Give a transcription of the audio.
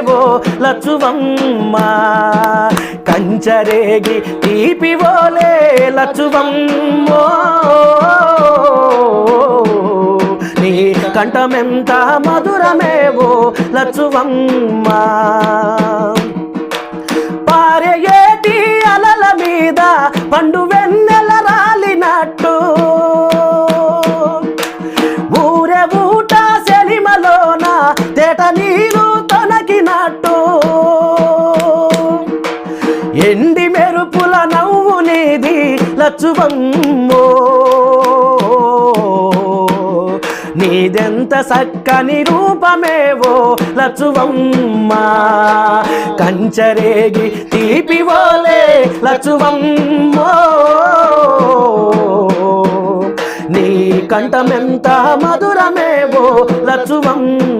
ఓ లచ్చువమ్మ. కంచరేగి తీపివోలే లచ్చువమ్మో. నీ కంఠమెంత మధురమేవో లచ్చువమ్మ. ఎండి మెరుపుల నవ్వు నీది లచ్చువమ్మో నీదెంత చక్కని రూపమేవో లచ్చువమ్మ కంచరేగి తీపివోలే ఓలే లచ్చువమ్మో నీ కంఠమెంత మధురమేవో లచ్చువమ్మ